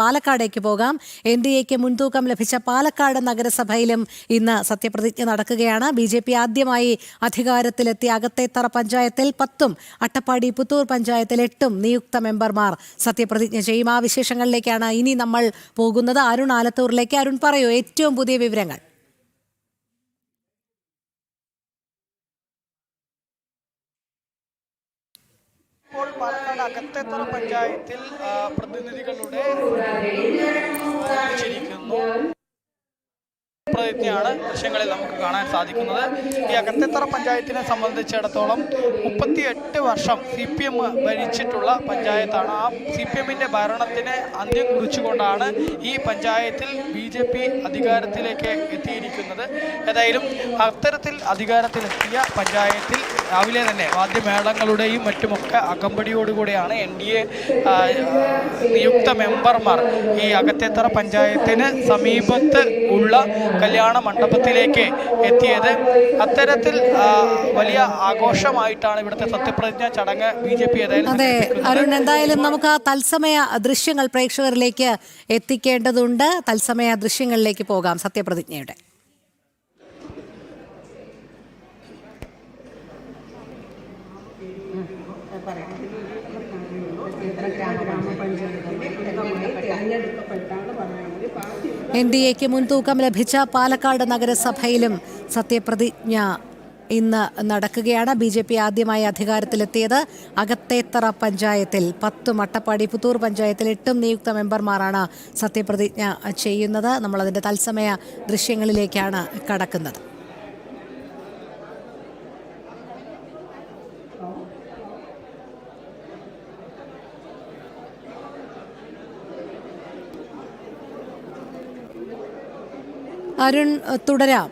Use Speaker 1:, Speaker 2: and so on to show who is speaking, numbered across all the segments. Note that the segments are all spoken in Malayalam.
Speaker 1: പാലക്കാടേക്ക് പോകാം. എൻ ഡി എക്ക് മുൻതൂക്കം ലഭിച്ച പാലക്കാട് നഗരസഭയിലും ഇന്ന് സത്യപ്രതിജ്ഞ നടക്കുകയാണ്. ബി ജെ പി ആദ്യമായി അധികാരത്തിലെത്തിയ അകത്തേത്തറ പഞ്ചായത്തിൽ പത്തും അട്ടപ്പാടി പുത്തൂർ പഞ്ചായത്തിൽ എട്ടും നിയുക്ത മെമ്പർമാർ സത്യപ്രതിജ്ഞ ചെയ്യും. ആ വിശേഷങ്ങളിലേക്കാണ് ഇനി നമ്മൾ പോകുന്നത്. അരുൺ ആലത്തൂറിലേക്ക് അരുൺ പറയൂ ഏറ്റവും പുതിയ വിവരങ്ങൾ.
Speaker 2: പാലക്കാട് അകത്തേത്തറ പഞ്ചായത്തിൽ പ്രതിനിധികളുടെ പ്രതിജ്ഞയാണ് ദൃശ്യങ്ങളിൽ നമുക്ക് കാണാൻ സാധിക്കുന്നത്. ഈ അകത്തേത്തറ പഞ്ചായത്തിനെ സംബന്ധിച്ചിടത്തോളം മുപ്പത്തിയെട്ട് വർഷം സി പി എം ഭരിച്ചിട്ടുള്ള പഞ്ചായത്താണ്. ആ സി പി എമ്മിന്റെ ഭരണത്തിന് അന്ത്യം കുറിച്ചുകൊണ്ടാണ് ഈ പഞ്ചായത്തിൽ ബി ജെ പി അധികാരത്തിലേക്ക് എത്തിയിരിക്കുന്നത്. ഏതായാലും അത്തരത്തിൽ അധികാരത്തിലെത്തിയ പഞ്ചായത്തിൽ രാവിലെ തന്നെ വാദ്യമേളങ്ങളുടെയും മറ്റുമൊക്കെ അകമ്പടിയോടുകൂടിയാണ് എൻ ഡി എ നിയുക്ത മെമ്പർമാർ ഈ അകത്തേത്തറ പഞ്ചായത്തിന് സമീപത്ത് ഉള്ള കല്യാണ മണ്ഡപത്തിലേക്ക് എത്തിയത്. അത്തരത്തിൽ വലിയ ആഘോഷമായിട്ടാണ് ഇവിടുത്തെ സത്യപ്രതിജ്ഞ ചടങ്ങ് ബി ജെ പി
Speaker 1: അതെ അരുൺ എന്തായാലും നമുക്ക് ആ തത്സമയ ദൃശ്യങ്ങൾ പ്രേക്ഷകരിലേക്ക് എത്തിക്കേണ്ടതുണ്ട്. തത്സമയ ദൃശ്യങ്ങളിലേക്ക് പോകാം സത്യപ്രതിജ്ഞയുടെ. എൻ ഡി എക്ക് മുൻതൂക്കം ലഭിച്ച പാലക്കാട് നഗരസഭയിലും സത്യപ്രതിജ്ഞ ഇന്ന് നടക്കുകയാണ്. ബി ജെ പി ആദ്യമായി അധികാരത്തിലെത്തിയത് അകത്തേത്തറ പഞ്ചായത്തിൽ. പത്തും അട്ടപ്പാടി പുത്തൂർ പഞ്ചായത്തിൽ എട്ടും നിയുക്ത മെമ്പർമാരാണ് സത്യപ്രതിജ്ഞ ചെയ്യുന്നത്. നമ്മളതിന്റെ തത്സമയ ദൃശ്യങ്ങളിലേക്കാണ് കടക്കുന്നത്. അരുൺ തുടരാം.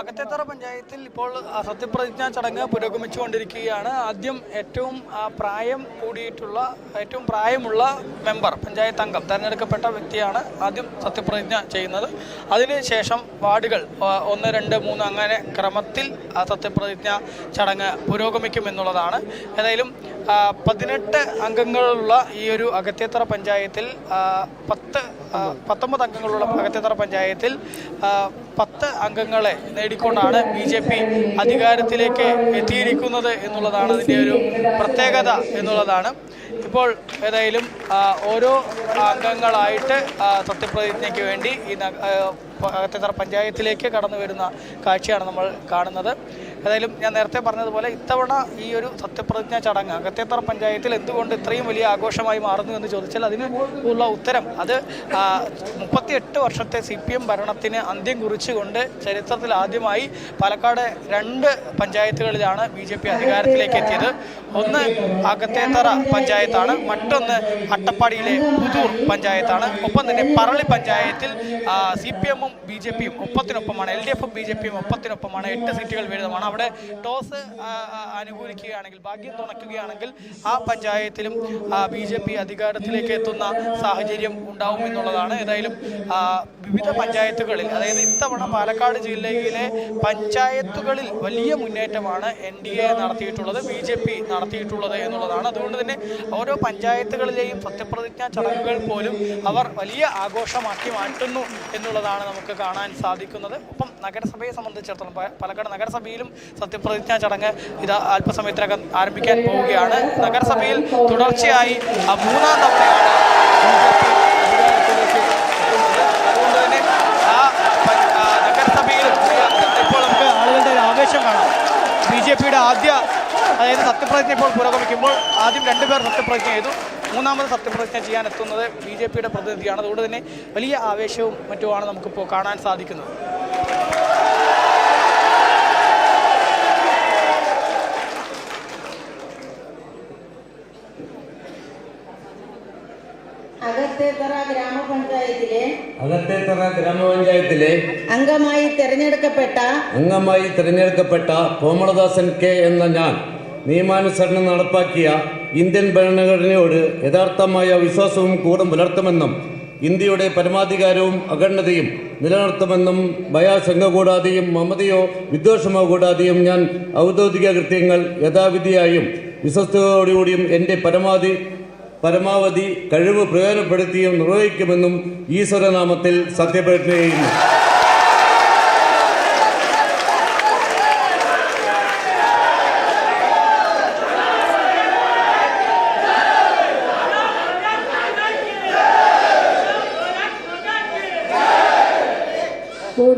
Speaker 2: അകത്തേത്തറ പഞ്ചായത്തിൽ ഇപ്പോൾ സത്യപ്രതിജ്ഞ ചടങ്ങ് പുരോഗമിച്ചുകൊണ്ടിരിക്കുകയാണ്. ആദ്യം ഏറ്റവും പ്രായം കൂടിയിട്ടുള്ള ഏറ്റവും പ്രായമുള്ള മെമ്പർ പഞ്ചായത്ത് അംഗം തിരഞ്ഞെടുക്കപ്പെട്ട വ്യക്തിയാണ് ആദ്യം സത്യപ്രതിജ്ഞ ചെയ്യുന്നത്. അതിനുശേഷം വാർഡുകൾ ഒന്ന് രണ്ട് മൂന്ന് അങ്ങനെ ക്രമത്തിൽ സത്യപ്രതിജ്ഞ ചടങ്ങ് പുരോഗമിക്കുമെന്നുള്ളതാണ്. ഏതായാലും പതിനെട്ട് അംഗങ്ങളുള്ള ഈ ഒരു അകത്തേത്തറ പഞ്ചായത്തിൽ പത്ത് പത്തൊമ്പത് അംഗങ്ങളുള്ള അകത്തേത്തറ പഞ്ചായത്തിൽ പത്ത് അംഗങ്ങളെ നേടിക്കൊണ്ടാണ് ബി ജെ പി അധികാരത്തിലേക്ക് എത്തിയിരിക്കുന്നത് എന്നുള്ളതാണ് അതിന്റെ ഒരു പ്രത്യേകത എന്നുള്ളതാണ്. ഇപ്പോൾ ഏതായാലും ഓരോ അംഗങ്ങളായിട്ട് സത്യപ്രതിജ്ഞയ്ക്ക് വേണ്ടി ഈ അകത്തേത്തറ പഞ്ചായത്തിലേക്ക് കടന്നു വരുന്ന കാഴ്ചയാണ് നമ്മൾ കാണുന്നത്. ഏതായാലും ഞാൻ നേരത്തെ പറഞ്ഞതുപോലെ ഇത്തവണ ഈ ഒരു സത്യപ്രതിജ്ഞാ ചടങ്ങ് അകത്തേത്തറ പഞ്ചായത്തിൽ എന്തുകൊണ്ട് ഇത്രയും വലിയ ആഘോഷമായി മാറുന്നു എന്ന് ചോദിച്ചാൽ അതിന് ഉള്ള ഉത്തരം അത് മുപ്പത്തിയെട്ട് വർഷത്തെ സി പി എം ഭരണത്തിന് അന്ത്യം കുറിച്ചുകൊണ്ട് ചരിത്രത്തിൽ ആദ്യമായി പാലക്കാട് രണ്ട് പഞ്ചായത്തുകളിലാണ് ബി ജെ പി അധികാരത്തിലേക്ക് എത്തിയത്. ഒന്ന് അകത്തേത്തറ പഞ്ചായത്താണ് മറ്റൊന്ന് അട്ടപ്പാടിയിലെ പുതൂർ പഞ്ചായത്താണ്. ഒപ്പം തന്നെ പറളി പഞ്ചായത്തിൽ സി പി എമ്മും ബി ജെ പിയും ഒപ്പത്തിനൊപ്പമാണ്. എൽ ഡി എഫും ബി ജെ പിയും ഒപ്പത്തിനൊപ്പമാണ്. എട്ട് സീറ്റുകൾ വീതമാണ്. അവിടെ ടോസ് അനുകൂലിക്കുകയാണെങ്കിൽ ഭാഗ്യം തുണയ്ക്കുകയാണെങ്കിൽ ആ പഞ്ചായത്തിലും ബി ജെ പി അധികാരത്തിലേക്ക് എത്തുന്ന സാഹചര്യം ഉണ്ടാവും എന്നുള്ളതാണ്. ഏതായാലും വിവിധ പഞ്ചായത്തുകളിൽ അതായത് ഇത്തവണ പാലക്കാട് ജില്ലയിലെ പഞ്ചായത്തുകളിൽ വലിയ മുന്നേറ്റമാണ് എൻ ഡി എ നടത്തിയിട്ടുള്ളത് ബി ജെ പി നടത്തിയിട്ടുള്ളത് എന്നുള്ളതാണ്. അതുകൊണ്ട് തന്നെ ഓരോ പഞ്ചായത്തുകളിലെയും സത്യപ്രതിജ്ഞാ ചടങ്ങുകൾ പോലും അവർ വലിയ ആഘോഷമാക്കി മാറ്റുന്നു എന്നുള്ളതാണ് നമുക്ക് കാണാൻ സാധിക്കുന്നത്. ഒപ്പം നഗരസഭയെ സംബന്ധിച്ചിടത്തോളം പാലക്കാട് നഗരസഭയിലും സത്യപ്രതിജ്ഞാ ചടങ്ങ് ഇത് അല്പസമയത്തിനകം ആരംഭിക്കാൻ പോവുകയാണ്. നഗരസഭയിൽ തുടർച്ചയായി മൂന്നാം തവണയാണ് ആ ആവേശം കാണാം. ബി ജെ പിയുടെ ആദ്യ അതായത് സത്യപ്രതിജ്ഞ ഇപ്പോൾ പുരോഗമിക്കുമ്പോൾ ആദ്യം രണ്ടുപേർ സത്യപ്രതിജ്ഞ ചെയ്തു. മൂന്നാമത് സത്യപ്രതിജ്ഞ ചെയ്യാൻ എത്തുന്നത് ബി ജെ പിയുടെ പ്രതിനിധിയാണ്. അതുകൊണ്ട് തന്നെ വലിയ ആവേശവും മറ്റുമാണ് നമുക്കിപ്പോൾ കാണാൻ സാധിക്കുന്നത്.
Speaker 3: അകത്തേത്തറ ഗ്രാമപഞ്ചായത്തിലെ
Speaker 4: അകത്തേത്തറ ഗ്രാമപഞ്ചായത്തിലെ
Speaker 3: അംഗമായി തെരഞ്ഞെടുക്കപ്പെട്ട
Speaker 4: അംഗമായി തിരഞ്ഞെടുക്കപ്പെട്ട കോമളദാസൻ കെ എന്ന ഞാൻ നിയമാനുസരണം നടപ്പാക്കിയ ഇന്ത്യൻ ഭരണഘടനയോട് യഥാർത്ഥമായ വിശ്വാസവും കൂടും പുലർത്തുമെന്നും ഇന്ത്യയുടെ പരമാധികാരവും അഖണ്ഡതയും നിലനിർത്തുമെന്നും ഭയാശങ്ക കൂടാതെയും മമതയോ വിദ്വേഷമോ കൂടാതെയും ഞാൻ ഔദ്യോഗിക കൃത്യങ്ങൾ യഥാവിധിയായും വിശ്വസ്തയോടുകൂടിയും എന്റെ പരമാവധി പരമാവധി കഴിവ് പ്രയോജനപ്പെടുത്തിയും നിർവഹിക്കുമെന്നും ഈശ്വരനാമത്തിൽ സത്യപ്രതിജ്ഞ ചെയ്യുന്നു.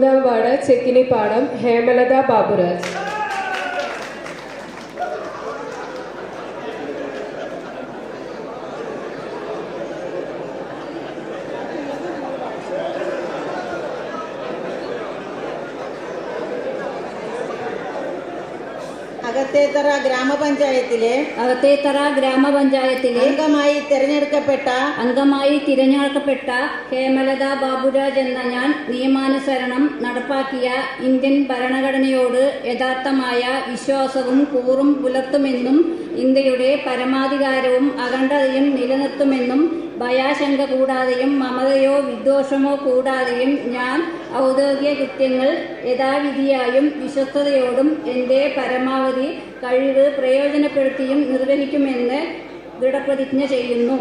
Speaker 5: മൂന്നാം വാർഡ് ചെക്കിനിപ്പാടം ഹേമലത ബാബുരാജ്.
Speaker 3: അകത്തേത്തറ ഗ്രാമപഞ്ചായത്തിലെ
Speaker 6: അകത്തേത്തറ ഗ്രാമപഞ്ചായത്തിലെ
Speaker 3: അംഗമായി തിരഞ്ഞെടുക്കപ്പെട്ട
Speaker 6: അംഗമായി തിരഞ്ഞെടുക്കപ്പെട്ട ഹേമലത ബാബുരാജ് എന്ന ഞാൻ നിയമാനുസരണം നടപ്പാക്കിയ ഇന്ത്യൻ ഭരണഘടനയോട് യഥാർത്ഥമായ വിശ്വാസവും കൂറും പുലർത്തുമെന്നും ഇന്ത്യയുടെ പരമാധികാരവും അഖണ്ഡതയും നിലനിർത്തുമെന്നും ഭയാശങ്ക കൂടാതെയും മമതയോ വിദ്വേഷമോ കൂടാതെയും ഞാൻ ഔദ്യോഗിക കൃത്യങ്ങൾ യഥാവിധിയായും വിശ്വസ്തയോടും എന്റെ പരമാവധി കഴിവ് പ്രയോജനപ്പെടുത്തിയും നിർവഹിക്കുമെന്ന് ദൃഢപ്രതിജ്ഞ ചെയ്യുന്നു.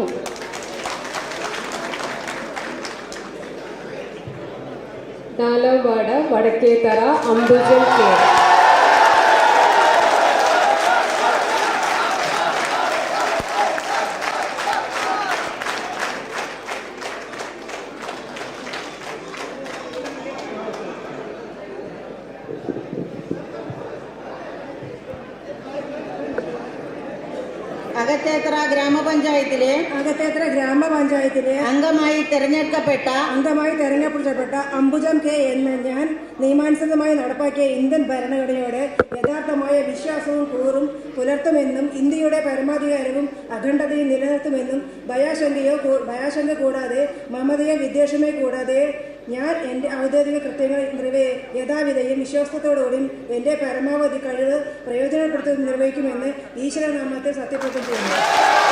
Speaker 5: നാലാം വാർഡ് വടക്കേത്തറ അമ്പുജൽ കെ
Speaker 3: അകത്തേത്തറ ഗ്രാമപഞ്ചായത്തിലെ
Speaker 7: അകത്തേത്ര ഗ്രാമപഞ്ചായത്തിലെ
Speaker 3: അംഗമായി തെരഞ്ഞെടുക്കപ്പെട്ട
Speaker 7: അംഗമായി തെരഞ്ഞെടുക്കപ്പെട്ട അംബുജം കെ എന്ന ഞാൻ നിയമാനുസൃതമായി നടപ്പാക്കിയ ഇന്ത്യൻ ഭരണഘടനയോട് യഥാർത്ഥമായ വിശ്വാസവും കൂറും പുലർത്തുമെന്നും ഇന്ത്യയുടെ പരമാധികാരവും അഖണ്ഡതയും നിലനിർത്തുമെന്നും ഭയാശങ്കയോ ഭയാശങ്ക കൂടാതെ മമതയോ വിദ്വേഷമേ കൂടാതെ ഞാൻ എന്റെ ഔദ്യോഗിക കൃത്യങ്ങൾ നിറവേ യഥാവിധയും വിശ്വാസത്തോടുകൂടിയും എന്റെ പരമാവധി കഴിവ് പ്രയോജനപ്പെടുത്തി നിർവഹിക്കുമെന്ന് ഈശ്വരനാമത്തെ സത്യപ്രതിജ്ഞ ചെയ്യുന്നു.